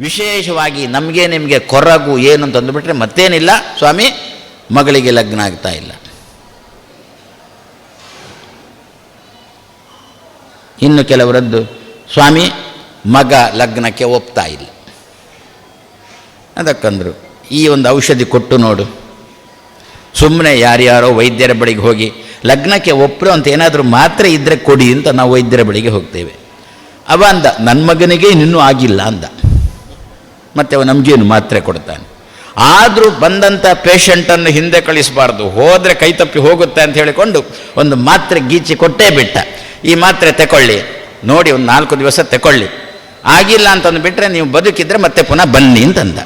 ವಿಶೇಷವಾಗಿ ನಮಗೆ ನಿಮಗೆ ಕೊರಗು ಏನು ಅಂತ ಅಂದುಬಿಟ್ರೆ ಮತ್ತೇನಿಲ್ಲ. ಸ್ವಾಮಿ, ಮಗಳಿಗೆ ಲಗ್ನ ಆಗ್ತಾ ಇಲ್ಲ. ಇನ್ನು ಕೆಲವರದ್ದು, ಸ್ವಾಮಿ, ಮಗ ಲಗ್ನಕ್ಕೆ ಒಪ್ತಾ ಇಲ್ಲ. ಅದಕ್ಕಂದರು, ಈ ಒಂದು ಔಷಧಿ ಕೊಟ್ಟು ನೋಡು. ಸುಮ್ಮನೆ ಯಾರ್ಯಾರೋ ವೈದ್ಯರ ಬಳಿಗೆ ಹೋಗಿ, ಲಗ್ನಕ್ಕೆ ಒಪ್ಪರು ಅಂತ ಏನಾದರೂ ಮಾತ್ರೆ ಇದ್ದರೆ ಕೊಡಿ ಅಂತ ನಾವು ವೈದ್ಯರ ಬಳಿಗೆ ಹೋಗ್ತೇವೆ. ಅವ ಅಂದ ನನ್ನ ಮಗನಿಗೆ ಇನ್ನೂ ಆಗಿಲ್ಲ ಅಂದ. ಮತ್ತೆ ಅವ ನಮಗೇನು ಮಾತ್ರೆ ಕೊಡ್ತಾನೆ. ಆದರೂ ಬಂದಂಥ ಪೇಷಂಟನ್ನು ಹಿಂದೆ ಕಳಿಸಬಾರ್ದು, ಹೋದರೆ ಕೈ ತಪ್ಪಿ ಹೋಗುತ್ತೆ ಅಂತ ಹೇಳಿಕೊಂಡು ಒಂದು ಮಾತ್ರೆ ಗೀಚಿ ಕೊಟ್ಟೇ ಬಿಟ್ಟ. ಈ ಮಾತ್ರೆ ತಗೊಳ್ಳಿ ನೋಡಿ ಒಂದು ನಾಲ್ಕು ದಿವಸ ತಗೊಳ್ಳಿ ಆಗಿಲ್ಲ ಅಂತಂದು ಬಿಟ್ಟರೆ ನೀವು ಬದುಕಿದ್ರೆ ಮತ್ತೆ ಪುನಃ ಬನ್ನಿ ಅಂತಂದ.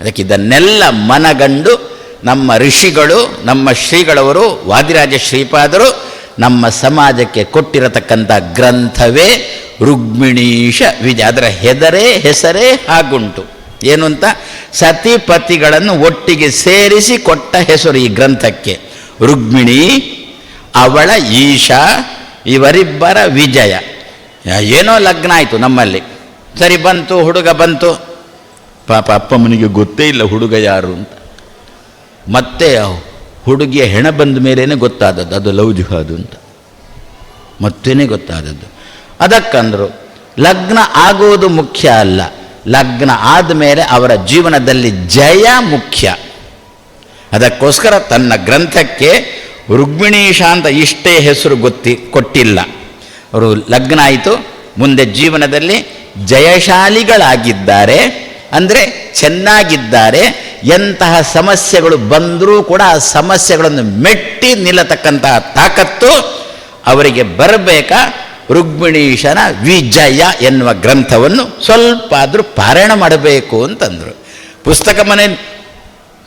ಅದಕ್ಕೆ ಇದನ್ನೆಲ್ಲ ಮನಗಂಡು ನಮ್ಮ ಋಷಿಗಳು, ನಮ್ಮ ಶ್ರೀಗಳವರು, ವಾದಿರಾಜ ಶ್ರೀಪಾದರು ನಮ್ಮ ಸಮಾಜಕ್ಕೆ ಕೊಟ್ಟಿರತಕ್ಕಂಥ ಗ್ರಂಥವೇ ರುಗ್ಮಿಣೀಶ ವಿಜಯ. ಅದರ ಹೆದರೇ ಹೆಸರೇ ಹಾಗುಂಟು. ಏನು ಅಂತ? ಸತಿಪತಿಗಳನ್ನು ಒಟ್ಟಿಗೆ ಸೇರಿಸಿ ಕೊಟ್ಟ ಹೆಸರು ಈ ಗ್ರಂಥಕ್ಕೆ. ರುಗ್ಮಿಣಿ, ಅವಳ ಈಶಾ, ಇವರಿಬ್ಬರ ವಿಜಯ. ಏನೋ ಲಗ್ನ ಆಯಿತು ನಮ್ಮಲ್ಲಿ. ಸರಿ, ಬಂತು, ಹುಡುಗ ಬಂತು. ಪಾಪ ಅಪ್ಪಮ್ಮನಿಗೆ ಗೊತ್ತೇ ಇಲ್ಲ ಹುಡುಗ ಯಾರು ಅಂತ. ಮತ್ತೆ ಹುಡುಗಿಯ ಹೆಣ ಬಂದ ಮೇಲೇ ಗೊತ್ತಾದದ್ದು. ಅದು ಲವ್ ಜುಹಾದು ಅಂತ. ಮತ್ತೇನೆ ಗೊತ್ತಾದದ್ದು. ಅದಕ್ಕಂದ್ರು, ಲಗ್ನ ಆಗೋದು ಮುಖ್ಯ ಅಲ್ಲ. ಲಗ್ನ ಆದಮೇಲೆ ಅವರ ಜೀವನದಲ್ಲಿ ಜಯ ಮುಖ್ಯ. ಅದಕ್ಕೋಸ್ಕರ ತನ್ನ ಗ್ರಂಥಕ್ಕೆ ರುಗ್ಮಿಣೀಶ ಅಂತ ಇಷ್ಟೇ ಹೆಸರು ಗೊತ್ತಿ, ಕೊಟ್ಟಿಲ್ಲ. ಅವರು ಲಗ್ನ ಆಯಿತು, ಮುಂದೆ ಜೀವನದಲ್ಲಿ ಜಯಶಾಲಿಗಳಾಗಿದ್ದಾರೆ, ಅಂದರೆ ಚೆನ್ನಾಗಿದ್ದಾರೆ, ಎಂತಹ ಸಮಸ್ಯೆಗಳು ಬಂದರೂ ಕೂಡ ಆ ಸಮಸ್ಯೆಗಳನ್ನು ಮೆಟ್ಟಿ ನಿಲ್ಲತಕ್ಕಂತಹ ತಾಕತ್ತು ಅವರಿಗೆ ಬರಬೇಕಾ? ರುಗ್ಮಿಣೀಶನ ವಿಜಯ ಎನ್ನುವ ಗ್ರಂಥವನ್ನು ಸ್ವಲ್ಪ ಆದರೂ ಪಾರಾಯಣ ಮಾಡಬೇಕು ಅಂತಂದರು. ಪುಸ್ತಕ ಮನೆ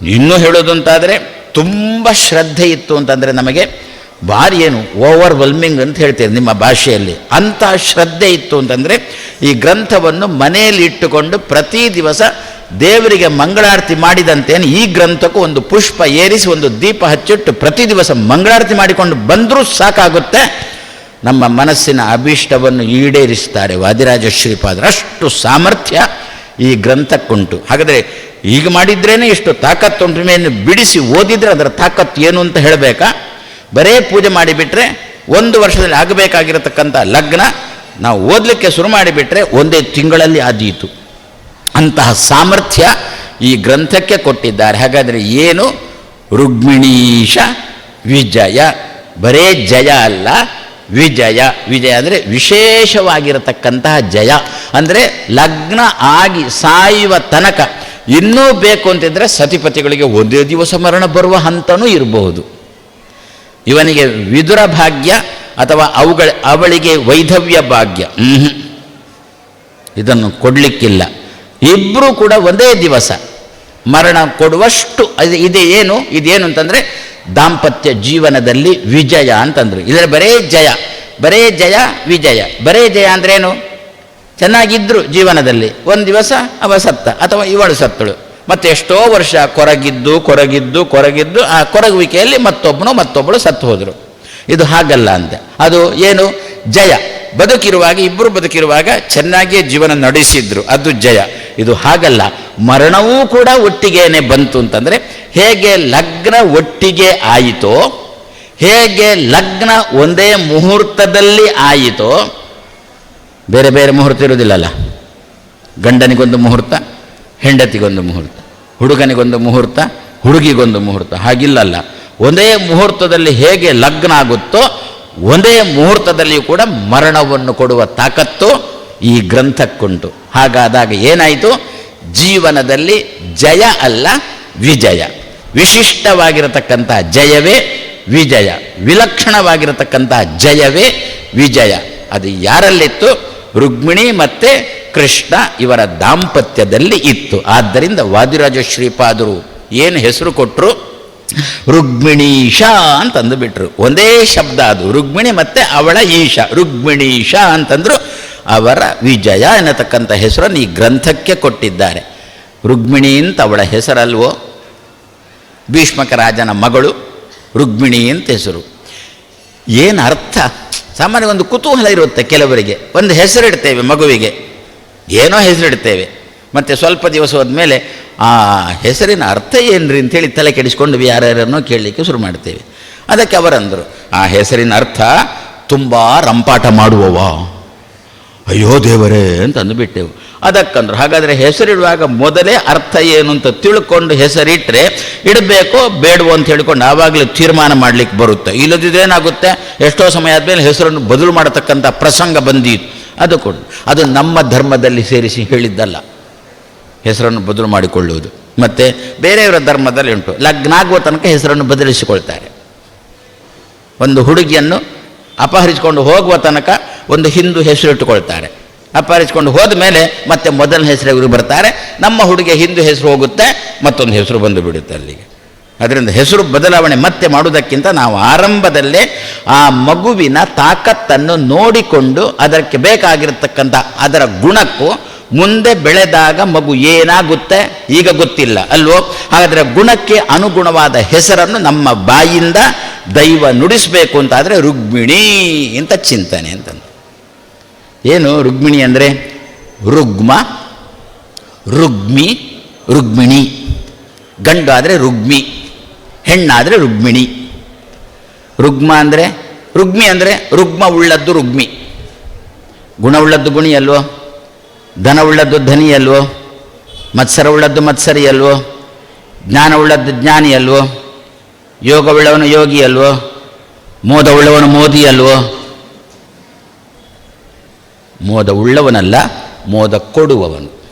ಇನ್ನೂ ಹೇಳೋದಂತಾದರೆ ತುಂಬ ಶ್ರದ್ಧೆ ಇತ್ತು ಅಂತಂದರೆ ನಮಗೆ ಭಾರಿ ಏನು ಓವರ್ವೆಲ್ಮಿಂಗ್ ಅಂತ ಹೇಳ್ತೀರಿ ನಿಮ್ಮ ಭಾಷೆಯಲ್ಲಿ. ಅಂಥ ಶ್ರದ್ಧೆ ಇತ್ತು ಅಂತಂದರೆ ಈ ಗ್ರಂಥವನ್ನು ಮನೆಯಲ್ಲಿ ಇಟ್ಟುಕೊಂಡು ಪ್ರತಿ ದಿವಸ ದೇವರಿಗೆ ಮಂಗಳಾರತಿ ಮಾಡಿದಂತೇನು ಈ ಗ್ರಂಥಕ್ಕೂ ಒಂದು ಪುಷ್ಪ ಏರಿಸಿ ಒಂದು ದೀಪ ಹಚ್ಚಿಟ್ಟು ಪ್ರತಿ ದಿವಸ ಮಂಗಳಾರತಿ ಮಾಡಿಕೊಂಡು ಬಂದರೂ ಸಾಕಾಗುತ್ತೆ. ನಮ್ಮ ಮನಸ್ಸಿನ ಅಭೀಷ್ಟವನ್ನು ಈಡೇರಿಸ್ತಾರೆ ವಾದಿರಾಜ ಶ್ರೀಪಾದರು. ಅಷ್ಟು ಸಾಮರ್ಥ್ಯ ಈ ಗ್ರಂಥಕ್ಕುಂಟು. ಹಾಗಾದರೆ ಈಗ ಮಾಡಿದ್ರೇ ಇಷ್ಟು ತಾಕತ್ತುಂಟು ಮೇಲೆ ಬಿಡಿಸಿ ಓದಿದರೆ ಅದರ ತಾಕತ್ತು ಏನು ಅಂತ ಹೇಳಬೇಕಾ? ಬರೇ ಪೂಜೆ ಮಾಡಿಬಿಟ್ರೆ ಒಂದು ವರ್ಷದಲ್ಲಿ ಆಗಬೇಕಾಗಿರತಕ್ಕಂಥ ಲಗ್ನ ನಾವು ಓದಲಿಕ್ಕೆ ಶುರು ಮಾಡಿಬಿಟ್ರೆ ಒಂದೇ ತಿಂಗಳಲ್ಲಿ ಆದೀತು. ಅಂತಹ ಸಾಮರ್ಥ್ಯ ಈ ಗ್ರಂಥಕ್ಕೆ ಕೊಟ್ಟಿದ್ದಾರೆ. ಹಾಗಾದರೆ ಏನು? ರುಗ್ಮಿಣೀಶ ವಿಜಯ. ಬರೇ ಜಯ ಅಲ್ಲ. ವಿಜಯ. ವಿಜಯ ಅಂದರೆ ವಿಶೇಷವಾಗಿರತಕ್ಕಂತಹ ಜಯ. ಅಂದರೆ ಲಗ್ನ ಆಗಿ ಸಾಯುವ ತನಕ. ಇನ್ನೂ ಬೇಕು ಅಂತಿದ್ರೆ ಸತಿಪತಿಗಳಿಗೆ ಒಂದೇ ದಿವಸ ಮರಣ ಬರುವ ಹಂತನೂ ಇರಬಹುದು. ಇವನಿಗೆ ವಿದುರ ಭಾಗ್ಯ ಅಥವಾ ಅವುಗಳ ಅವಳಿಗೆ ವೈಧವ್ಯ ಭಾಗ್ಯ. ಇದನ್ನು ಕೊಡಲಿಕ್ಕಿಲ್ಲ. ಇಬ್ಬರೂ ಕೂಡ ಒಂದೇ ದಿವಸ ಮರಣ ಕೊಡುವಷ್ಟು ಅದು ಇದೇನು ಅಂತಂದರೆ ದಾಂಪತ್ಯ ಜೀವನದಲ್ಲಿ ವಿಜಯ ಅಂತಂದರು. ಇದರ ಬರೇ ಜಯ ಬರೇ ಜಯ, ವಿಜಯ. ಬರೇ ಜಯ ಅಂದ್ರೇನು? ಚೆನ್ನಾಗಿದ್ದರು ಜೀವನದಲ್ಲಿ. ಒಂದು ದಿವಸ ಅವ ಸತ್ತ, ಅಥವಾ ಇವಳು ಸತ್ತಳು. ಮತ್ತೆ ಎಷ್ಟೋ ವರ್ಷ ಕೊರಗಿದ್ದು ಕೊರಗಿದ್ದು ಕೊರಗಿದ್ದು, ಆ ಕೊರಗುವಿಕೆಯಲ್ಲಿ ಮತ್ತೊಬ್ಬನು ಮತ್ತೊಬ್ಬಳು ಸತ್ತು ಹೋದರು. ಇದು ಹಾಗಲ್ಲ ಅಂತ ಅದು ಏನು? ಜಯ. ಬದುಕಿರುವಾಗ ಇಬ್ಬರು ಬದುಕಿರುವಾಗ ಚೆನ್ನಾಗಿಯೇ ಜೀವನ ನಡೆಸಿದ್ರು. ಅದು ಜಯ. ಇದು ಹಾಗಲ್ಲ. ಮರಣವೂ ಕೂಡ ಒಟ್ಟಿಗೆನೆ ಬಂತು ಅಂತಂದರೆ ಹೇಗೆ ಲಗ್ನ ಒಟ್ಟಿಗೆ ಆಯಿತೋ, ಹೇಗೆ ಲಗ್ನ ಒಂದೇ ಮುಹೂರ್ತದಲ್ಲಿ ಆಯಿತೋ, ಬೇರೆ ಬೇರೆ ಮುಹೂರ್ತ ಇರುವುದಿಲ್ಲಲ್ಲ. ಗಂಡನಿಗೊಂದು ಮುಹೂರ್ತ, ಹೆಂಡತಿಗೊಂದು ಮುಹೂರ್ತ, ಹುಡುಗನಿಗೊಂದು ಮುಹೂರ್ತ, ಹುಡುಗಿಗೊಂದು ಮುಹೂರ್ತ, ಹಾಗಿಲ್ಲಲ್ಲ. ಒಂದೇ ಮುಹೂರ್ತದಲ್ಲಿ ಹೇಗೆ ಲಗ್ನ ಆಗುತ್ತೋ, ಒಂದೇ ಮುಹೂರ್ತದಲ್ಲಿಯೂ ಕೂಡ ಮರಣವನ್ನು ಕೊಡುವ ತಾಕತ್ತು ಈ ಗ್ರಂಥಕ್ಕುಂಟು. ಹಾಗಾದಾಗ ಏನಾಯಿತು? ಜೀವನದಲ್ಲಿ ಜಯ ಅಲ್ಲ ವಿಜಯ. ವಿಶಿಷ್ಟವಾಗಿರತಕ್ಕಂಥ ಜಯವೇ ವಿಜಯ, ವಿಲಕ್ಷಣವಾಗಿರತಕ್ಕಂಥ ಜಯವೇ ವಿಜಯ. ಅದು ಯಾರಲ್ಲಿತ್ತು? ರುಕ್ಮಿಣಿ ಮತ್ತು ಕೃಷ್ಣ ಇವರ ದಾಂಪತ್ಯದಲ್ಲಿ ಇತ್ತು. ಆದ್ದರಿಂದ ವಾದಿರಾಜ ಶ್ರೀಪಾದರು ಏನು ಹೆಸರು ಕೊಟ್ಟರು ರುಗ್ಮಿಣೀಶ ಅಂತಂದು ಬಿಟ್ರು. ಒಂದೇ ಶಬ್ದ ಅದು. ರುಗ್ಮಿಣಿ ಮತ್ತೆ ಅವಳ ಈಶ. ರುಗ್ಮಿಣೀಶ ಅಂತಂದ್ರು ಅವರ ವಿಜಯ ಎನ್ನತಕ್ಕಂಥ ಹೆಸರನ್ನು ಈ ಗ್ರಂಥಕ್ಕೆ ಕೊಟ್ಟಿದ್ದಾರೆ. ರುಗ್ಮಿಣಿ ಅಂತ ಅವಳ ಹೆಸರಲ್ವೋ? ಭೀಷ್ಮಕ ರಾಜನ ಮಗಳು ರುಗ್ಮಿಣಿ ಅಂತ ಹೆಸರು. ಏನು ಅರ್ಥ? ಸಾಮಾನ್ಯ ಒಂದು ಕುತೂಹಲ ಇರುತ್ತೆ ಕೆಲವರಿಗೆ. ಒಂದು ಹೆಸರಿಡ್ತೇವೆ ಮಗುವಿಗೆ. ಏನೋ ಹೆಸರಿಡ್ತೇವೆ. ಮತ್ತು ಸ್ವಲ್ಪ ದಿವಸ ಹೋದ್ಮೇಲೆ, ಆ ಹೆಸರಿನ ಅರ್ಥ ಏನ್ರಿ ಅಂತೇಳಿ ತಲೆ ಕೆಡಿಸ್ಕೊಂಡು ಯಾರ್ಯಾರನ್ನೋ ಕೇಳಲಿಕ್ಕೆ ಶುರು ಮಾಡ್ತೇವೆ. ಅದಕ್ಕೆ ಅವರಂದರು, ಆ ಹೆಸರಿನ ಅರ್ಥ, ತುಂಬ ರಂಪಾಟ ಮಾಡುವವ. ಅಯ್ಯೋ ದೇವರೇ ಅಂತ ಅಂದುಬಿಟ್ಟೆವು ಅದಕ್ಕಂದ್ರು. ಹಾಗಾದರೆ ಹೆಸರಿಡುವಾಗ ಮೊದಲೇ ಅರ್ಥ ಏನು ಅಂತ ತಿಳ್ಕೊಂಡು ಹೆಸರಿಟ್ಟರೆ ಇಡಬೇಕೋ ಬೇಡವೋ ಅಂತ ಹೇಳ್ಕೊಂಡು ಆವಾಗಲೇ ತೀರ್ಮಾನ ಮಾಡಲಿಕ್ಕೆ ಬರುತ್ತೆ. ಇಲ್ಲದಿದ್ರೆ ಏನಾಗುತ್ತೆ? ಎಷ್ಟೋ ಸಮಯ ಆದಮೇಲೆ ಹೆಸರನ್ನು ಬದಲು ಮಾಡತಕ್ಕಂಥ ಪ್ರಸಂಗ ಬಂದಿತ್ತು ಅದು ಕೊಡು. ಅದು ನಮ್ಮ ಧರ್ಮದಲ್ಲಿ ಸೇರಿಸಿ ಹೇಳಿದ್ದಲ್ಲ. ಹೆಸರನ್ನು ಬದಲು ಮಾಡಿಕೊಳ್ಳುವುದು. ಮತ್ತು ಬೇರೆಯವರ ಧರ್ಮದಲ್ಲಿ ಉಂಟು. ಲಗ್ನ ಆಗುವ ತನಕ ಹೆಸರನ್ನು ಬದಲಿಸಿಕೊಳ್ತಾರೆ. ಒಂದು ಹುಡುಗಿಯನ್ನು ಅಪಹರಿಸಿಕೊಂಡು ಹೋಗುವ ತನಕ ಒಂದು ಹಿಂದೂ ಹೆಸರು ಇಟ್ಟುಕೊಳ್ತಾರೆ ಅಪಹರಿಸಿಕೊಂಡು ಹೋದ ಮೇಲೆ ಮತ್ತೆ ಮೊದಲನೇ ಹೆಸರು ಇವರು ಬರ್ತಾರೆ. ನಮ್ಮ ಹುಡುಗಿಯ ಹಿಂದೂ ಹೆಸರು ಹೋಗುತ್ತೆ, ಮತ್ತೊಂದು ಹೆಸರು ಬಂದು ಬಿಡುತ್ತೆ ಅಲ್ಲಿಗೆ. ಅದರಿಂದ ಹೆಸರು ಬದಲಾವಣೆ ಮತ್ತೆ ಮಾಡುವುದಕ್ಕಿಂತ ನಾವು ಆರಂಭದಲ್ಲೇ ಆ ಮಗುವಿನ ತಾಕತ್ತನ್ನು ನೋಡಿಕೊಂಡು ಅದಕ್ಕೆ ಬೇಕಾಗಿರತಕ್ಕಂಥ ಅದರ ಗುಣಕ್ಕೂ ಮುಂದೆ ಬೆಳೆದಾಗ ಮಗು ಏನಾಗುತ್ತೆ? ಈಗ ಗೊತ್ತಿಲ್ಲ ಅಲ್ವೋ? ಹಾಗಾದರೆ ಗುಣಕ್ಕೆ ಅನುಗುಣವಾದ ಹೆಸರನ್ನು ನಮ್ಮ ಬಾಯಿಂದ ದೈವ ನುಡಿಸಬೇಕು ಅಂತಾದರೆ ರುಗ್ಮಿಣಿ ಅಂತ ಚಿಂತನೆ ಅಂತಂದು ಏನು ರುಗ್ಮಿಣಿ ಅಂದರೆ ರುಗ್ಮ, ರುಗ್ಮಿ, ರುಗ್ಮಿಣಿ. ಗಂಡು ಆದರೆ ರುಗ್ಮಿ, ಹೆಣ್ಣಾದರೆ ರುಗ್ಮಿಣಿ. ರುಗ್ಮ ಅಂದರೆ, ರುಗ್ಮಿ ಅಂದರೆ ರುಗ್ಮ ಉಳ್ಳದ್ದು ರುಗ್ಮಿ. ಗುಣವುಳ್ಳದ್ದು ಗುಣಿ ಅಲ್ವೋ? ಧನವುಳ್ಳದ್ದು ಧನಿ ಅಲ್ವೋ? ಮತ್ಸರ ಉಳ್ಳದ್ದು ಮತ್ಸರಿ ಅಲ್ವೋ? ಜ್ಞಾನವುಳ್ಳದ್ದು ಜ್ಞಾನಿ ಅಲ್ವೋ? ಯೋಗವುಳ್ಳವನು ಯೋಗಿ ಅಲ್ವೋ? ಮೋದವುಳ್ಳವನು ಮೋದಿ ಅಲ್ವೋ? ಮೋದ ಉಳ್ಳವನಲ್ಲ ಮೋದ ಕೊಡುವವನು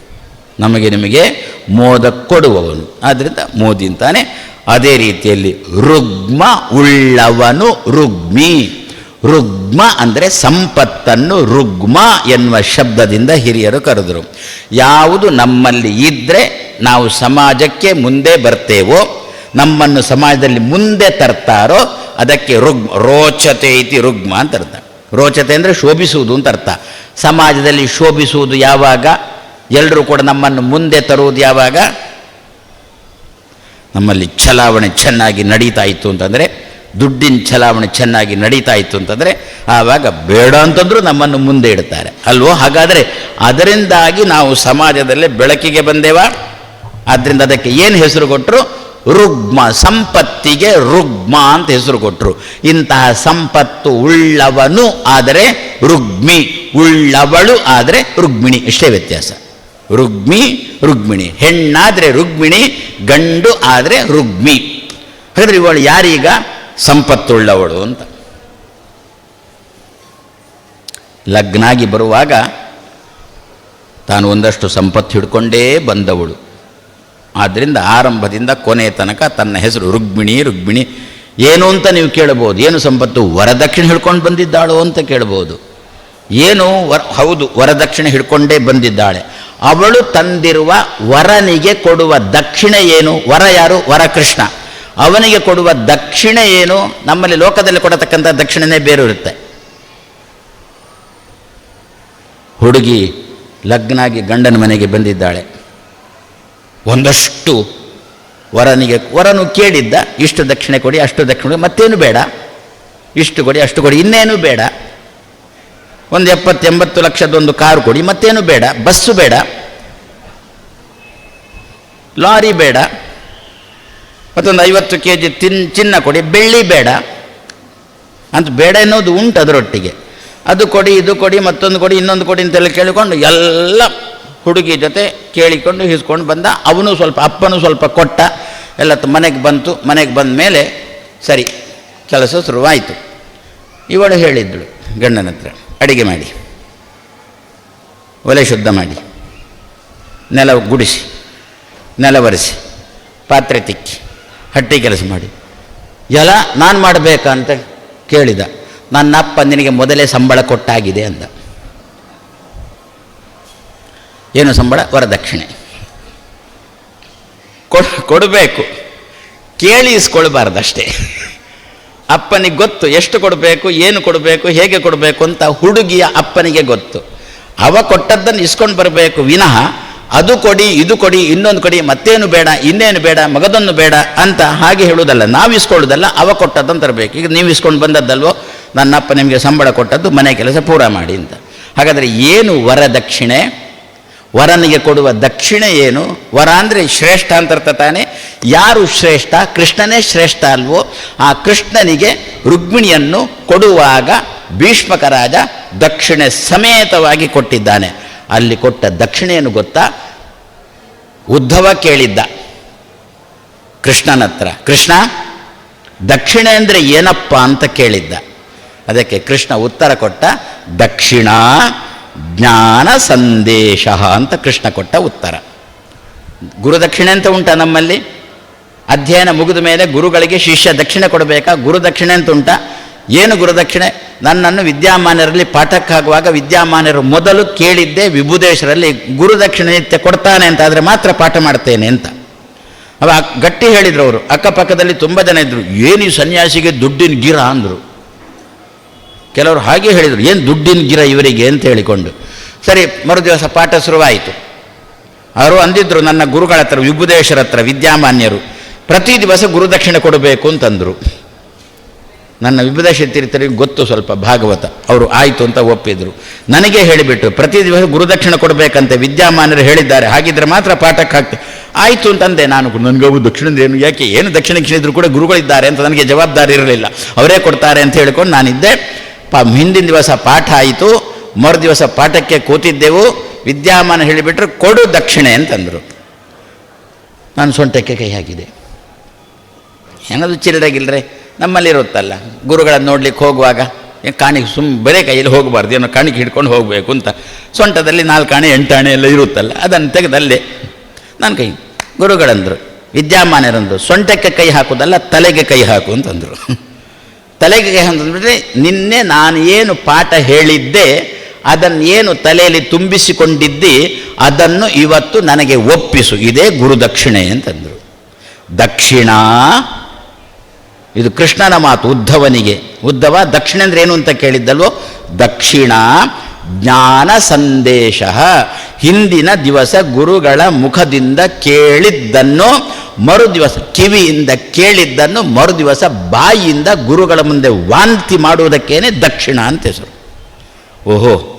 ನಮಗೆ ನಿಮಗೆ ಮೋದ ಕೊಡುವವನು ಆದ್ದರಿಂದ ಮೋದಿ ಅಂತಾನೆ. ಅದೇ ರೀತಿಯಲ್ಲಿ ರುಗ್ಮ ಉಳ್ಳವನು ರುಗ್ಮಿ. ರುಗ್ಮ ಅಂದರೆ ಸಂಪತ್ತನ್ನು ರುಗ್ಮ ಎನ್ನುವ ಶಬ್ದದಿಂದ ಹಿರಿಯರು ಕರೆದರು. ಯಾವುದು ನಮ್ಮಲ್ಲಿ ಇದ್ದರೆ ನಾವು ಸಮಾಜಕ್ಕೆ ಮುಂದೆ ಬರ್ತೇವೋ, ನಮ್ಮನ್ನು ಸಮಾಜದಲ್ಲಿ ಮುಂದೆ ತರ್ತಾರೋ, ಅದಕ್ಕೆ ರುಗ್ ರೋಚತೆ ಇತಿ ರುಗ್ಮ ಅಂತ ಅರ್ಥ. ರೋಚತೆ ಅಂದರೆ ಶೋಭಿಸುವುದು ಅಂತ ಅರ್ಥ. ಸಮಾಜದಲ್ಲಿ ಶೋಭಿಸುವುದು ಯಾವಾಗ? ಎಲ್ಲರೂ ಕೂಡ ನಮ್ಮನ್ನು ಮುಂದೆ ತರುವುದು ಯಾವಾಗ? ನಮ್ಮಲ್ಲಿ ಚಲಾವಣೆ ಚೆನ್ನಾಗಿ ನಡೀತಾ ಇತ್ತು ಅಂತಂದರೆ, ದುಡ್ಡಿನ ಚಲಾವಣೆ ಚೆನ್ನಾಗಿ ನಡೀತಾ ಇತ್ತು ಅಂತಂದರೆ, ಆವಾಗ ಬೇಡ ಅಂತಂದರೂ ನಮ್ಮನ್ನು ಮುಂದೆ ಇಡ್ತಾರೆ. ಅಲ್ವೋ? ಹಾಗಾದರೆ ಅದರಿಂದಾಗಿ ನಾವು ಸಮಾಜದಲ್ಲೇ ಬೆಳಕಿಗೆ ಬಂದೇವಾ? ಆದ್ದರಿಂದ ಅದಕ್ಕೆ ಏನು ಹೆಸರು ಕೊಟ್ಟರು ರುಗ್ಮ, ಸಂಪತ್ತಿಗೆ ರುಗ್ಮ ಅಂತ ಹೆಸರು ಕೊಟ್ಟರು ಇಂತಹ ಸಂಪತ್ತು ಉಳ್ಳವನು ಆದರೆ ರುಗ್ಮಿ, ಉಳ್ಳವಳು ಆದರೆ ರುಗ್ಮಿಣಿ. ಇಷ್ಟೇ ವ್ಯತ್ಯಾಸ. ರುಗ್ಮಿ, ರುಗ್ಮಿಣಿ. ಹೆಣ್ಣಾದರೆ ರುಗ್ಮಿಣಿ, ಗಂಡು ಆದರೆ ರುಗ್ಮಿ. ಹಾಗಾದರೆ ಇವಳು ಯಾರೀಗ? ಸಂಪತ್ತುಳ್ಳವಳು ಅಂತ. ಲಗ್ನಾಗಿ ಬರುವಾಗ ತಾನು ಒಂದಷ್ಟು ಸಂಪತ್ತು ಹಿಡ್ಕೊಂಡೇ ಬಂದವಳು. ಆದ್ದರಿಂದ ಆರಂಭದಿಂದ ಕೊನೆ ತನಕ ತನ್ನ ಹೆಸರು ರುಗ್ಮಿಣಿ ರುಗ್ಮಿಣಿ. ಏನು ಅಂತ ನೀವು ಕೇಳಬಹುದು. ಏನು ಸಂಪತ್ತು? ವರದಕ್ಷಿಣೆ ಹಿಡ್ಕೊಂಡು ಬಂದಿದ್ದಾಳೋ ಅಂತ ಕೇಳಬಹುದು. ಏನು? ವರ ಹೌದು, ವರದಕ್ಷಿಣೆ ಹಿಡ್ಕೊಂಡೇ ಬಂದಿದ್ದಾಳೆ. ಅವಳು ತಂದಿರುವ ವರನಿಗೆ ಕೊಡುವ ದಕ್ಷಿಣೆ ಏನು? ವರ ಯಾರು? ವರ ಕೃಷ್ಣ ಅವನಿಗೆ ಕೊಡುವ ದಕ್ಷಿಣೆ ಏನು? ನಮ್ಮಲ್ಲಿ ಲೋಕದಲ್ಲಿ ಕೊಡತಕ್ಕಂಥ ದಕ್ಷಿಣನೇ ಬೇರೆ ಇರುತ್ತೆ ಹುಡುಗಿ ಲಗ್ನಾಗಿ ಗಂಡನ ಮನೆಗೆ ಬಂದಿದ್ದಾಳೆ. ಒಂದಷ್ಟು ವರನಿಗೆ, ವರನು ಕೇಳಿದ್ದ, ಇಷ್ಟು ದಕ್ಷಿಣೆ ಕೊಡಿ, ಅಷ್ಟು ದಕ್ಷಿಣೆ ಕೊಡಿ, ಮತ್ತೇನು ಬೇಡ? ಇಷ್ಟು ಕೊಡಿ, ಅಷ್ಟು ಕೊಡಿ, ಇನ್ನೇನು ಬೇಡ? ಒಂದು ಎಪ್ಪತ್ತೆಂಬತ್ತು ಲಕ್ಷದೊಂದು ಕಾರು ಕೊಡಿ, ಮತ್ತೇನು ಬೇಡ? ಬಸ್ಸು ಬೇಡ. ಲಾರಿ ಬೇಡ. ಮತ್ತೊಂದು ಐವತ್ತು ಕೆ ಜಿ ತಿನ್, ಚಿನ್ನ ಕೊಡಿ, ಬೆಳ್ಳಿ ಬೇಡ. ಅಂತ ಬೇಡ ಎನ್ನುವುದು ಉಂಟು ಅದರೊಟ್ಟಿಗೆ. ಅದು ಕೊಡಿ, ಇದು ಕೊಡಿ, ಮತ್ತೊಂದು ಕೊಡಿ, ಇನ್ನೊಂದು ಕೊಡಿ ಅಂತೆಲ್ಲ ಕೇಳಿಕೊಂಡು ಎಲ್ಲ ಹುಡುಗಿ ಜೊತೆ ಕೇಳಿಕೊಂಡು ಹಿಸ್ಕೊಂಡು ಬಂದ. ಅವನು ಸ್ವಲ್ಪ, ಅಪ್ಪನೂ ಸ್ವಲ್ಪ ಕೊಟ್ಟ. ಎಲ್ಲ ಮನೆಗೆ ಬಂತು. ಮನೆಗೆ ಬಂದ ಮೇಲೆ ಸರಿ, ಕೆಲಸ ಶುರುವಾಯಿತು. ಇವಳು ಹೇಳಿದ್ದಳು ಗಂಡನ ಹತ್ರ, ಅಡಿಗೆ ಮಾಡಿ. ಒಲೆ ಶುದ್ಧ ಮಾಡಿ. ನೆಲ ಗುಡಿಸಿ, ನೆಲ ಒರೆಸಿ, ಪಾತ್ರೆ ತಿಕ್ಕಿ, ಹಟ್ಟಿ ಕೆಲಸ ಮಾಡಿ. ಎಲ್ಲ ನಾನು ಮಾಡಬೇಕಾ? ಅಂತ ಕೇಳಿದ. ನನ್ನ ಅಪ್ಪ ನಿನಗೆ ಮೊದಲೇ ಸಂಬಳ ಕೊಟ್ಟಾಗಿದೆ ಅಂದ. ಏನು ಸಂಬಳ? ವರದಕ್ಷಿಣೆ. ಕೊಡ್, ಕೊಡಬೇಕು. ಕೇಳಿ ಇಸ್ಕೊಳ್ಬಾರ್ದು ಅಷ್ಟೇ ಅಪ್ಪನಿಗೆ ಗೊತ್ತು ಎಷ್ಟು ಕೊಡಬೇಕು, ಏನು ಕೊಡಬೇಕು, ಹೇಗೆ ಕೊಡಬೇಕು ಅಂತ ಹುಡುಗಿಯ ಅಪ್ಪನಿಗೆ ಗೊತ್ತು. ಅವ ಕೊಟ್ಟದ್ದನ್ನು ಇಸ್ಕೊಂಡು ಬರಬೇಕು ವಿನಃ, ಅದು ಕೊಡಿ, ಇದು ಕೊಡಿ, ಇನ್ನೊಂದು ಕೊಡಿ, ಮತ್ತೇನು ಬೇಡ, ಇನ್ನೇನು ಬೇಡ, ಮಗದೊಂದು ಬೇಡ ಅಂತ ಹಾಗೆ ಹೇಳುವುದಲ್ಲ. ನಾವು ಇಸ್ಕೊಳ್ಳೋದಲ್ಲ, ಅವ ಕೊಟ್ಟದ್ದನ್ನು ತರಬೇಕು. ಈಗ ನೀವು ಇಸ್ಕೊಂಡು ಬಂದದ್ದಲ್ವೋ? ನನ್ನಪ್ಪ ನಿಮಗೆ ಸಂಬಳ ಕೊಟ್ಟದ್ದು, ಮನೆ ಕೆಲಸ ಪೂರ ಮಾಡಿ ಅಂತ. ಹಾಗಾದರೆ ಏನು ವರದಕ್ಷಿಣೆ? ವರನಿಗೆ ಕೊಡುವ ದಕ್ಷಿಣೆ ಏನು? ವರ ಅಂದರೆ ಶ್ರೇಷ್ಠ ಅಂತ ಅರ್ಥ ತಾನೆ? ಯಾರು ಶ್ರೇಷ್ಠ? ಕೃಷ್ಣನೇ ಶ್ರೇಷ್ಠ ಅಲ್ವೋ? ಆ ಕೃಷ್ಣನಿಗೆ ರುಕ್ಮಿಣಿಯನ್ನು ಕೊಡುವಾಗ ಭೀಷ್ಮಕರಾಜ ದಕ್ಷಿಣೆ ಸಮೇತವಾಗಿ ಕೊಟ್ಟಿದ್ದಾನೆ. ಅಲ್ಲಿ ಕೊಟ್ಟ ದಕ್ಷಿಣೆಯನ್ನು ಗೊತ್ತಾ? ಉದ್ಧವ ಕೇಳಿದ್ದ. ಕೃಷ್ಣನ ಹತ್ರ. ಕೃಷ್ಣ, ದಕ್ಷಿಣೆ ಅಂದರೆ ಏನಪ್ಪ ಅಂತ ಕೇಳಿದ್ದ. ಅದಕ್ಕೆ ಕೃಷ್ಣ ಉತ್ತರ ಕೊಟ್ಟ, ದಕ್ಷಿಣ ಜ್ಞಾನ ಸಂದೇಶ ಅಂತ ಕೃಷ್ಣ ಕೊಟ್ಟ ಉತ್ತರ. ಗುರುದಕ್ಷಿಣೆ ಅಂತ ಉಂಟ ನಮ್ಮಲ್ಲಿ? ಅಧ್ಯಯನ ಮುಗಿದ ಮೇಲೆ ಗುರುಗಳಿಗೆ ಶಿಷ್ಯ ದಕ್ಷಿಣೆ ಕೊಡಬೇಕಾ? ಗುರುದಕ್ಷಿಣೆ ಅಂತ ಉಂಟ? ಏನು ಗುರುದಕ್ಷಿಣೆ ನನ್ನನ್ನು ವಿದ್ಯಾಮಾನ್ಯರಲ್ಲಿ ಪಾಠಕ್ಕಾಗುವಾಗ ವಿದ್ಯಾಮಾನ್ಯರು ಮೊದಲು ಕೇಳಿದ್ದೆ ವಿಭುದೇಶರಲ್ಲಿ ಗುರುದಕ್ಷಿಣೆ ನಿತ್ಯ ಕೊಡ್ತಾನೆ ಅಂತ ಆದರೆ ಮಾತ್ರ ಪಾಠ ಮಾಡ್ತೇನೆ ಅಂತ. ಅವ ಗಟ್ಟಿ ಹೇಳಿದರು ಅವರು. ಅಕ್ಕಪಕ್ಕದಲ್ಲಿ ತುಂಬ ಜನ ಇದ್ದರು ಏನು ಈ ಸನ್ಯಾಸಿಗೆ ದುಡ್ಡಿನ ಗಿರ? ಅಂದರು. ಕೆಲವರು ಹಾಗೆ ಹೇಳಿದರು, ಏನು ದುಡ್ಡಿನ ಗಿರ ಇವರಿಗೆ? ಅಂತ ಹೇಳಿಕೊಂಡು, ಸರಿ ಮರು ದಿವಸ ಪಾಠ ಶುರುವಾಯಿತು. ಅವರು ಅಂದಿದ್ದರು ನನ್ನ ಗುರುಗಳ ಹತ್ರ, ವಿಭುದೇಶರ ಹತ್ರ, ವಿದ್ಯಾಮಾನ್ಯರು, ಪ್ರತಿ ದಿವಸ ಗುರುದಕ್ಷಿಣೆ ಕೊಡಬೇಕು ಅಂತಂದರು. ನನ್ನ ವಿಭುದೇಶ ತೀರ್ಥರಿಗೆ ಗೊತ್ತು ಸ್ವಲ್ಪ ಭಾಗವತ. ಅವರು ಆಯಿತು ಅಂತ ಒಪ್ಪಿದ್ರು. ನನಗೆ ಹೇಳಿಬಿಟ್ಟು ಪ್ರತಿ ದಿವಸ ಗುರುದಕ್ಷಿಣೆ ಕೊಡಬೇಕಂತೆ, ವಿದ್ಯಾಮಾನ್ಯರು ಹೇಳಿದ್ದಾರೆ, ಹಾಗಿದ್ರೆ ಮಾತ್ರ ಪಾಠಕ್ಕೆ ಹಾಕ್ತೆ. ಆಯಿತು ಅಂತಂದೆ, ನಾನು ನನಗೂ ದಕ್ಷಿಣದ ಏನು, ಯಾಕೆ, ಏನು ದಕ್ಷಿಣ ಇದ್ದರೂ ಕೂಡ ಗುರುಗಳಿದ್ದಾರೆ ಅಂತ ನನಗೆ ಜವಾಬ್ದಾರಿ ಇರಲಿಲ್ಲ. ಅವರೇ ಕೊಡ್ತಾರೆ ಅಂತ ಹೇಳ್ಕೊಂಡು ನಾನಿದ್ದೆ. ಪಾ ಹಿಂದಿನ ದಿವಸ ಪಾಠ ಆಯಿತು, ಮರು ದಿವಸ ಪಾಠಕ್ಕೆ ಕೂತಿದ್ದೆವು. ವಿದ್ಯಾಮಾನ ಹೇಳಿಬಿಟ್ರು, ಕೊಡು ದಕ್ಷಿಣೆ ಅಂತಂದರು. ನಾನು ಸೊಂಟಕ್ಕೆ ಕೈ ಹಾಕಿದೆ. ಏನದು ಚಿರಡಾಗಿಲ್ರಿ? ನಮ್ಮಲ್ಲಿರುತ್ತಲ್ಲ. ಗುರುಗಳನ್ನು ನೋಡ್ಲಿಕ್ಕೆ ಹೋಗುವಾಗ ಕಾಣಿಗೆ ಸುಮ್ ಬರೇ ಕೈಯಲ್ಲಿ ಹೋಗಬಾರ್ದು, ಏನೋ ಕಾಣಿಕೆ ಹಿಡ್ಕೊಂಡು ಹೋಗಬೇಕು ಅಂತ. ಸೊಂಟದಲ್ಲಿ ನಾಲ್ಕು ಆಣೆ, ಎಂಟು ಆಣೆ ಎಲ್ಲ ಇರುತ್ತಲ್ಲ, ಅದನ್ನು ತೆಗೆದಲ್ಲೇ ನಾನು ಕೈ, ಗುರುಗಳಂದರು ವಿದ್ಯಾಮಾನ್ಯರಂದರು ಸೊಂಟಕ್ಕೆ ಕೈ ಹಾಕೋದಲ್ಲ, ತಲೆಗೆ ಕೈ ಹಾಕು ಅಂತಂದರು. ತಲೆಗೆ ಅಂತಂದರೆ ನಿನ್ನೆ ನಾನು ಏನು ಪಾಠ ಹೇಳಿದ್ದೆ ಅದನ್ನು ಏನು ತಲೆಯಲ್ಲಿ ತುಂಬಿಸಿಕೊಂಡಿದ್ದಿ, ಅದನ್ನು ಇವತ್ತು ನನಗೆ ಒಪ್ಪಿಸು. ಇದೇ ಗುರುದಕ್ಷಿಣೆ ಅಂತಂದರು. ದಕ್ಷಿಣ, ಇದು ಕೃಷ್ಣನ ಮಾತು, ಉದ್ಧವನಿಗೆ. ಉದ್ಧವ, ದಕ್ಷಿಣ ಅಂದ್ರೆ ಏನು ಅಂತ ಕೇಳಿದ್ದಲ್ವೋ? ದಕ್ಷಿಣ, ಜ್ಞಾನ ಸಂದೇಶ. ಹಿಂದಿನ ದಿವಸ ಗುರುಗಳ ಮುಖದಿಂದ ಕೇಳಿದ್ದನ್ನು ಮರು ದಿವಸ ಕಿವಿಯಿಂದ ಕೇಳಿದ್ದನ್ನು ಮರುದಿವಸ ಬಾಯಿಯಿಂದ ಗುರುಗಳ ಮುಂದೆ ವಾಂತಿ ಮಾಡುವುದಕ್ಕೇನೆ ದಕ್ಷಿಣ ಅಂತ ಹೆಸರು. ಓಹೋ,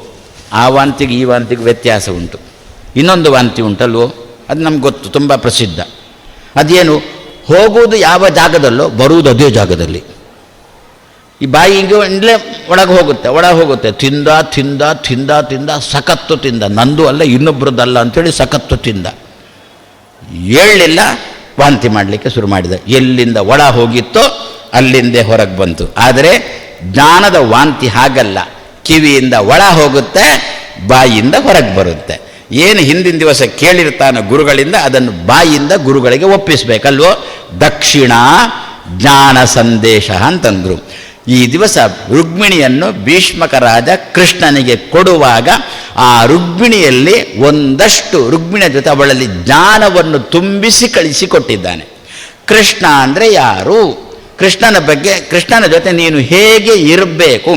ಆ ವಾಂತಿಗೆ ಈ ವಾಂತಿಗೆ ವ್ಯತ್ಯಾಸ ಉಂಟು. ಇನ್ನೊಂದು ವಾಂತಿ ಉಂಟಲ್ವೋ? ಅದು ನಮ್ಗೆ ಗೊತ್ತು, ತುಂಬ ಪ್ರಸಿದ್ಧ. ಅದೇನು, ಹೋಗುವುದು ಯಾವ ಜಾಗದಲ್ಲೋ, ಬರುವುದು ಅದೇ ಜಾಗದಲ್ಲಿ. ಈ ಬಾಯಿಗೆ ಇಂದಲೇ ಒಳಗೆ ಹೋಗುತ್ತೆ ಒಳಗೆ ಹೋಗುತ್ತೆ. ತಿಂದ ತಿಂದ ತಿಂದ ತಿಂದ, ಸಖತ್ತು ತಿಂದ. ನಂದು ಅಲ್ಲ, ಇನ್ನೊಬ್ರದ್ದಲ್ಲ ಅಂಥೇಳಿ ಸಖತ್ತು ತಿಂದ. ಏಳಲಿಲ್ಲ ವಾಂತಿ ಮಾಡಲಿಕ್ಕೆ ಶುರು ಮಾಡಿದ. ಎಲ್ಲಿಂದ ಒಳ ಹೋಗಿತ್ತೋ ಅಲ್ಲಿಂದೇ ಹೊರಗೆ ಬಂತು. ಆದರೆ ಜ್ಞಾನದ ವಾಂತಿ ಹಾಗಲ್ಲ. ಕಿವಿಯಿಂದ ಒಳ ಹೋಗುತ್ತೆ ಬಾಯಿಯಿಂದ ಹೊರಗೆ ಬರುತ್ತೆ. ಏನು ಹಿಂದಿನ ದಿವಸ ಕೇಳಿರ್ತಾನ ಗುರುಗಳಿಂದ, ಅದನ್ನು ಬಾಯಿಯಿಂದ ಗುರುಗಳಿಗೆ ಒಪ್ಪಿಸಬೇಕಲ್ವೋ? ದಕ್ಷಿಣ ಜ್ಞಾನ ಸಂದೇಶ ಅಂತಂದರು. ಈ ದಿವಸ ರುಕ್ಮಿಣಿಯನ್ನು ಭೀಷ್ಮಕ ರಾಜ ಕೃಷ್ಣನಿಗೆ ಕೊಡುವಾಗ ಆ ರುಗ್ಮಿಣಿಯಲ್ಲಿ ಒಂದಷ್ಟು ರುಗ್ಮಿಣಿಯ ಜೊತೆ ಅವಳಲ್ಲಿ ಜ್ಞಾನವನ್ನು ತುಂಬಿಸಿ ಕಳಿಸಿಕೊಟ್ಟಿದ್ದಾನೆ. ಕೃಷ್ಣ ಅಂದರೆ ಯಾರು? ಕೃಷ್ಣನ ಬಗ್ಗೆ, ಕೃಷ್ಣನ ಜೊತೆ ನೀನು ಹೇಗೆ ಇರಬೇಕು?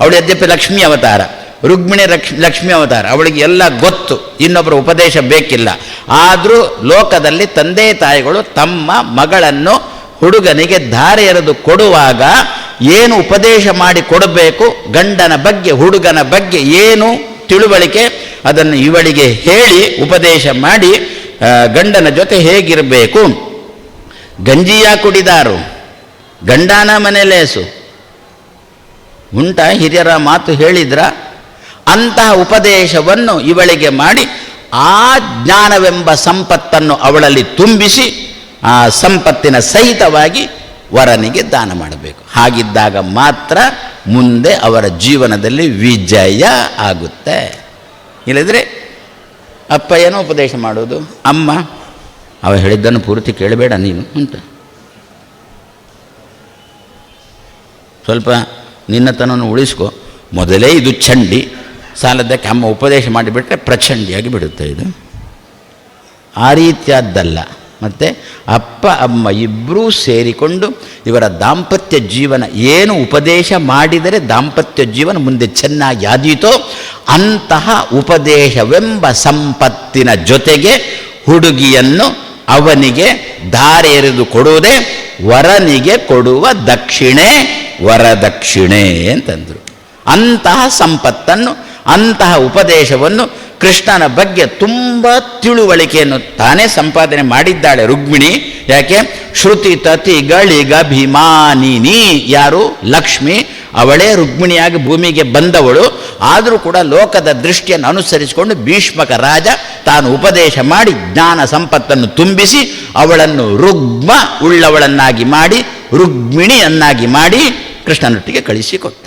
ಅವಳು ಯದ್ಯಪಿ ಲಕ್ಷ್ಮಿ ಅವತಾರ. ರುಗ್ಮಿಣಿ ಲಕ್ಷ್ ಲಕ್ಷ್ಮಿ ಅವತಾರ. ಅವಳಿಗೆ ಎಲ್ಲ ಗೊತ್ತು. ಇನ್ನೊಬ್ಬರ ಉಪದೇಶ ಬೇಕಿಲ್ಲ. ಆದರೂ ಲೋಕದಲ್ಲಿ ತಂದೆ ತಾಯಿಗಳು ತಮ್ಮ ಮಗಳನ್ನು ಹುಡುಗನಿಗೆ ಧಾರೆ ಎರೆದು ಕೊಡುವಾಗ ಏನು ಉಪದೇಶ ಮಾಡಿ ಕೊಡಬೇಕು? ಗಂಡನ ಬಗ್ಗೆ, ಹುಡುಗನ ಬಗ್ಗೆ ಏನು ತಿಳುವಳಿಕೆ, ಅದನ್ನು ಇವಳಿಗೆ ಹೇಳಿ ಉಪದೇಶ ಮಾಡಿ ಗಂಡನ ಜೊತೆ ಹೇಗಿರಬೇಕು? ಗಂಜಿಯ ಕುಡಿದಾರು, ಗಂಡನ ಮನೆಲೇಸು. ಉಂಟ ಹಿರಿಯರ ಮಾತು ಹೇಳಿದ್ರ? ಅಂತಹ ಉಪದೇಶವನ್ನು ಇವಳಿಗೆ ಮಾಡಿ, ಆ ಜ್ಞಾನವೆಂಬ ಸಂಪತ್ತನ್ನು ಅವಳಲ್ಲಿ ತುಂಬಿಸಿ, ಆ ಸಂಪತ್ತಿನ ಸಹಿತವಾಗಿ ವರನಿಗೆ ದಾನ ಮಾಡಬೇಕು. ಹಾಗಿದ್ದಾಗ ಮಾತ್ರ ಮುಂದೆ ಅವರ ಜೀವನದಲ್ಲಿ ವಿಜಯ ಆಗುತ್ತೆ. ಇಲ್ಲದ್ರೆ ಅಪ್ಪ ಏನೋ ಉಪದೇಶ ಮಾಡೋದು, ಅಮ್ಮ, ಅವ ಹೇಳಿದ್ದನ್ನು ಪೂರ್ತಿ ಕೇಳಬೇಡ ನೀನು ಅಂತ. ಸ್ವಲ್ಪ ನಿನ್ನತನವನ್ನು ಉಳಿಸ್ಕೊ. ಮೊದಲೇ ಇದು ಚಂಡಿ ಸಾಲದಕ್ಕೆ ಅಮ್ಮ ಉಪದೇಶ ಮಾಡಿಬಿಟ್ರೆ ಪ್ರಚಂಡಿಯಾಗಿ ಬಿಡುತ್ತೆ ಇದು. ಆ ರೀತಿಯಾದ್ದಲ್ಲ. ಮತ್ತು ಅಪ್ಪ, ಅಮ್ಮ ಇಬ್ಬರೂ ಸೇರಿಕೊಂಡು ಇವರ ದಾಂಪತ್ಯ ಜೀವನ ಏನು ಉಪದೇಶ ಮಾಡಿದರೆ ದಾಂಪತ್ಯ ಜೀವನ ಮುಂದೆ ಚೆನ್ನಾಗಿ ಆದೀತೋ ಅಂತಹ ಉಪದೇಶವೆಂಬ ಸಂಪತ್ತಿನ ಜೊತೆಗೆ ಹುಡುಗಿಯನ್ನು ಅವನಿಗೆ ದಾರೆ ಎರೆದು ಕೊಡುವುದೇ ವರನಿಗೆ ಕೊಡುವ ದಕ್ಷಿಣೆ, ವರದಕ್ಷಿಣೆ ಅಂತಂದರು. ಅಂತಹ ಸಂಪತ್ತನ್ನು, ಅಂತಹ ಉಪದೇಶವನ್ನು ಕೃಷ್ಣನ ಬಗ್ಗೆ ತುಂಬ ತಿಳುವಳಿಕೆಯನ್ನು ತಾನೇ ಸಂಪಾದನೆ ಮಾಡಿದ್ದಾಳೆ ರುಕ್ಮಿಣಿ ಯಾಕೆ? ಶ್ರುತಿ ತತಿ ಗಳಿಗಭಿಮಾನಿನಿ ಯಾರು? ಲಕ್ಷ್ಮಿ. ಅವಳೇ ರುಕ್ಮಿಣಿಯಾಗಿ ಭೂಮಿಗೆ ಬಂದವಳು. ಆದರೂ ಕೂಡ ಲೋಕದ ದೃಷ್ಟಿಯನ್ನು ಅನುಸರಿಸಿಕೊಂಡು ಭೀಷ್ಮಕ ರಾಜ ತಾನು ಉಪದೇಶ ಮಾಡಿ ಜ್ಞಾನ ಸಂಪತ್ತನ್ನು ತುಂಬಿಸಿ ಅವಳನ್ನು ರುಗ್ಮ ಉಳ್ಳವಳನ್ನಾಗಿ ಮಾಡಿ, ರುಗ್ಮಿಣಿಯನ್ನಾಗಿ ಮಾಡಿ ಕೃಷ್ಣನೊಟ್ಟಿಗೆ ಕಳಿಸಿಕೊಟ್ಟ